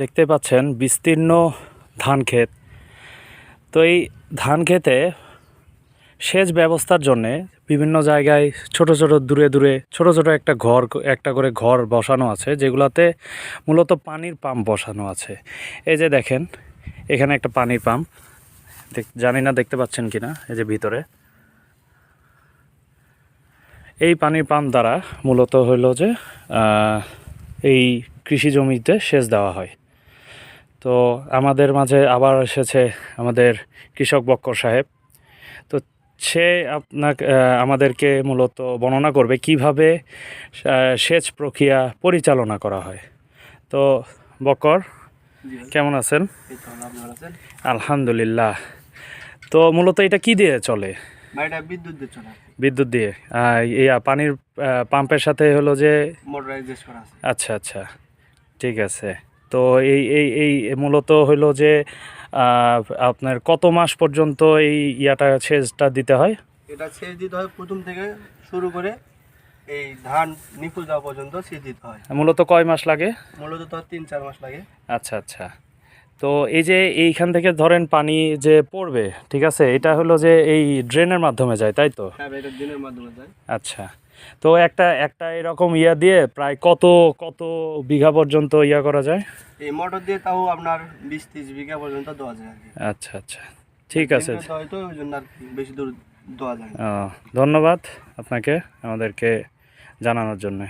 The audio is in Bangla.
দেখতে পাচ্ছেন বিস্তীর্ণ ধান ক্ষেত। তো এই ধান খেতে সেচ ব্যবস্থার জন্যে বিভিন্ন জায়গায় ছোট ছোট দূরে দূরে ছোট ছোট একটা ঘর, একটা করে ঘর বসানো আছে, যেগুলাতে মূলত পানির পাম্প বসানো আছে। এই যে দেখেন, এখানে একটা পানির পাম্প। জানি না দেখতে পাচ্ছেন কিনা এই যে ভিতরে। এই পানির পাম্প দ্বারা মূলত হইল যে এই কৃষি জমিতে সেচ দেওয়া হয়। তো আমাদের মাঝে আবার এসেছে আমাদের কৃষক বক্কর সাহেব। তো সে আপনাকে আমাদেরকে মূলত বর্ণনা করবে কীভাবে সেচ প্রক্রিয়া পরিচালনা করা হয়। তো বক্কর কেমন আছেন? আলহামদুলিল্লাহ। তো মূলত এটা কি দিয়ে চলে? বিদ্যুৎ দিয়ে চলে। বিদ্যুৎ দিয়ে। আহ, পানির পাম্পের সাথে হলো যে আচ্ছা আচ্ছা। ঠিক আছে। তো এই এই এই মূলত হলো যে আপনার কত মাস পর্যন্ত এই ইয়াটা সেচটা দিতে হয়? এটা সেচ দিতে হয় প্রথম থেকে শুরু করে এই ধান নিপুল যাওয়া পর্যন্ত সেচ দিতে হয়। মূলত কয় মাস লাগে? মূলত তো তিন চার মাস লাগে। আচ্ছা আচ্ছা। তো এই যে এইখান থেকে ধরেন পানি যে পড়বে ঠিক আছে? এটা হলো যে এই ড্রেনের মাধ্যমে যায় তাই তো? হ্যাঁ মাধ্যমে যায়। আচ্ছা। তো একটা একটা এরকম ইয়া দিয়ে প্রায় কত কত বিঘা পর্যন্ত ইয়া করা যায়? এই মোটর দিয়ে তাও আপনার বিশ ত্রিশ বিঘা পর্যন্ত দেওয়া যায় আচ্ছা আচ্ছা। ঠিক আছে। হয়তো ওই জন্য আর বেশি দূর দেওয়া যায় ধন্যবাদ আপনাকে আমাদেরকে জানানোর জন্য।